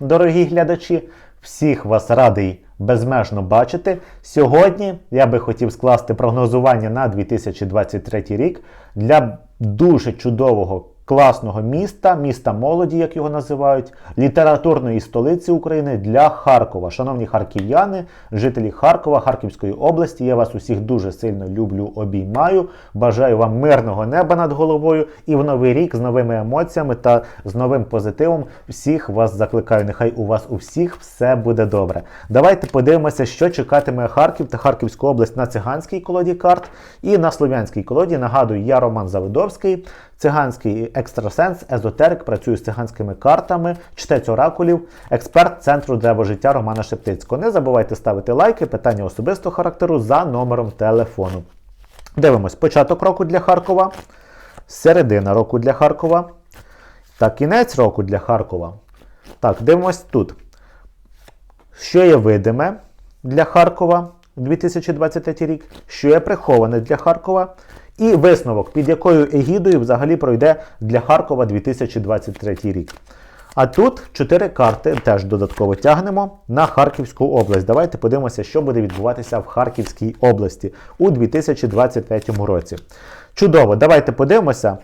дорогі глядачі! Всіх вас радий безмежно бачити. Сьогодні я би хотів скласти прогнозування на 2023 рік для дуже чудового. Класного міста, міста молоді, як його називають, літературної столиці України для Харкова. Шановні харків'яни, жителі Харкова, Харківської області, я вас усіх дуже сильно люблю, обіймаю. Бажаю вам мирного неба над головою і в новий рік з новими емоціями та з новим позитивом. Всіх вас закликаю. Нехай у вас у всіх все буде добре. Давайте подивимося, що чекатиме Харків та Харківську область на циганській колоді карт і на слов'янській колоді. Нагадую, я Роман Завидовський. Циганський екстрасенс, езотерик, працюю з циганськими картами, чтець оракулів, експерт центру древо життя Романа Шептицького. Не забувайте ставити лайки, питання особистого характеру за номером телефону. Дивимось початок року для Харкова, середина року для Харкова та кінець року для Харкова. Так, дивимось тут. Що є видиме для Харкова 2023 рік, що є приховане для Харкова, і висновок, під якою егідою взагалі пройде для Харкова 2023 рік. А тут чотири карти теж додатково тягнемо на Харківську область. Давайте подивимося, що буде відбуватися в Харківській області у 2023 році. Чудово, давайте подивимося.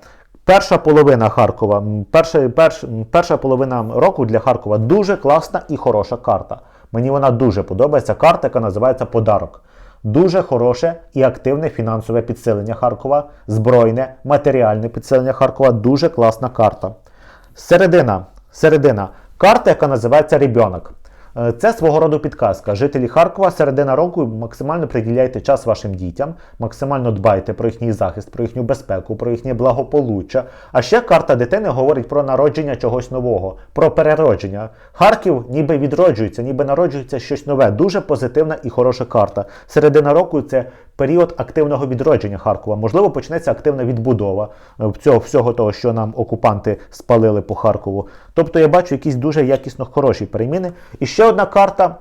Перша половина Харкова, перша, перш, перша половина року для Харкова дуже класна і хороша карта. Мені вона дуже подобається. Карта, яка називається Подарок. Дуже хороше і активне фінансове підсилення Харкова, збройне, матеріальне підсилення Харкова. Дуже класна карта. Середина. Середина. Карта, яка називається Ребенок. Е, Це свого роду підказка. Жителі Харкова середина року максимально приділяйте час вашим дітям, максимально дбайте про їхній захист, про їхню безпеку, про їхнє благополуччя. А ще карта дитини говорить про народження чогось нового, про переродження. Харків ніби відроджується, ніби народжується щось нове. Дуже позитивна і хороша карта. Середина року це період активного відродження Харкова. Можливо, почнеться активна відбудова е, цього всього того, що нам окупанти спалили по Харкову. Тобто я бачу якісь дуже якісно хороші переміни. І ще одна карта.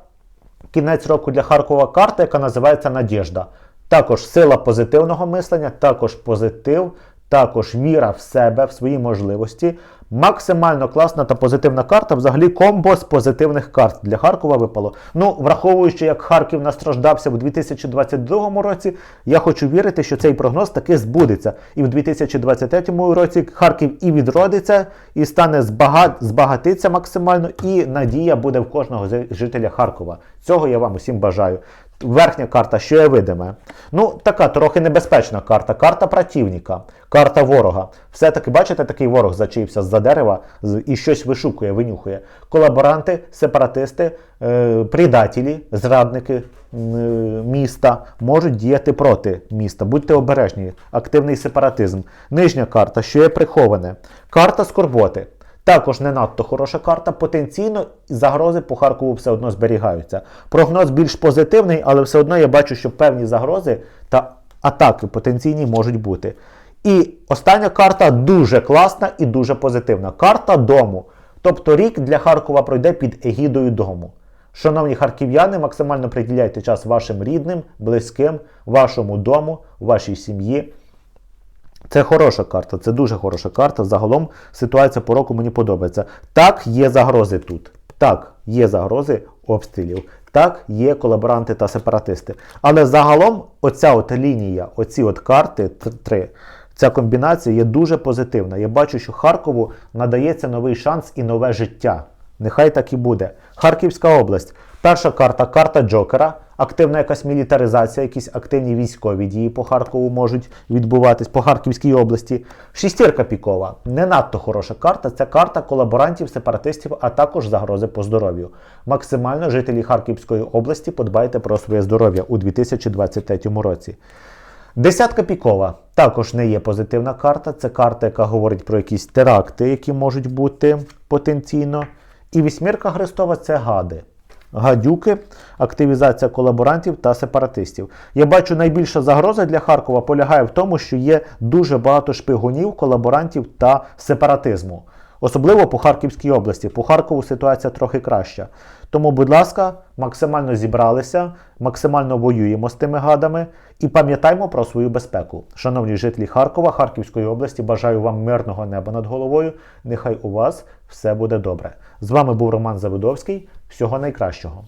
Кінець року для Харкова карта, яка називається Надіжда. Також сила позитивного мислення, також позитив, також віра в себе, в свої можливості. Максимально класна та позитивна карта. Взагалі комбо з позитивних карт для Харкова випало. Ну, враховуючи, як Харків настраждався в 2022 році, я хочу вірити, що цей прогноз таки збудеться. І в 2023 році Харків і відродиться, і стане збага... збагатиться максимально, і надія буде в кожного жителя Харкова. Цього я вам усім бажаю. Верхня карта, що є видиме. Ну, така трохи небезпечна карта. Карта противника, карта ворога. Все-таки, бачите, такий ворог зачаївся з-за дерева і щось вишукує, винюхує. Колаборанти, сепаратисти, е, предателі, зрадники е, міста можуть діяти проти міста. Будьте обережні. Активний сепаратизм. Нижня карта, що є приховане. Карта скорботи. Також не надто хороша карта. Потенційно загрози по Харкову все одно зберігаються. Прогноз більш позитивний, але все одно я бачу, що певні загрози та атаки потенційні можуть бути. І остання карта дуже класна і дуже позитивна. Карта дому. Тобто рік для Харкова пройде під егідою дому. Шановні харків'яни, максимально приділяйте час вашим рідним, близьким, вашому дому, вашій сім'ї. Це хороша карта, це дуже хороша карта. Загалом ситуація по року мені подобається. Так, є загрози тут. Так, є загрози обстрілів. Так, є колаборанти та сепаратисти. Але загалом оця от лінія, оці от карти, три, ця комбінація є дуже позитивна. Я бачу, що Харкову надається новий шанс і нове життя. Нехай так і буде. Харківська область. Перша карта карта Джокера. Активна якась мілітаризація, якісь активні військові дії по Харкову можуть відбуватись по Харківській області. Шістірка пікова. Не надто хороша карта. Це карта колаборантів, сепаратистів, а також загрози по здоров'ю. Максимально жителі Харківської області подбайте про своє здоров'я у 2023 році. Десятка пікова також не є позитивна карта. Це карта, яка говорить про якісь теракти, які можуть бути потенційно. І вісьмірка Христова це гади. Гадюки, активізація колаборантів та сепаратистів. Я бачу, найбільша загроза для Харкова полягає в тому, що є дуже багато шпигунів, колаборантів та сепаратизму. Особливо по Харківській області. По Харкову ситуація трохи краща. Тому, будь ласка, максимально зібралися, максимально воюємо з тими гадами і пам'ятаймо про свою безпеку. Шановні жителі Харкова, Харківської області, бажаю вам мирного неба над головою. Нехай у вас все буде добре. З вами був Роман Завидовський. Всього найкращого.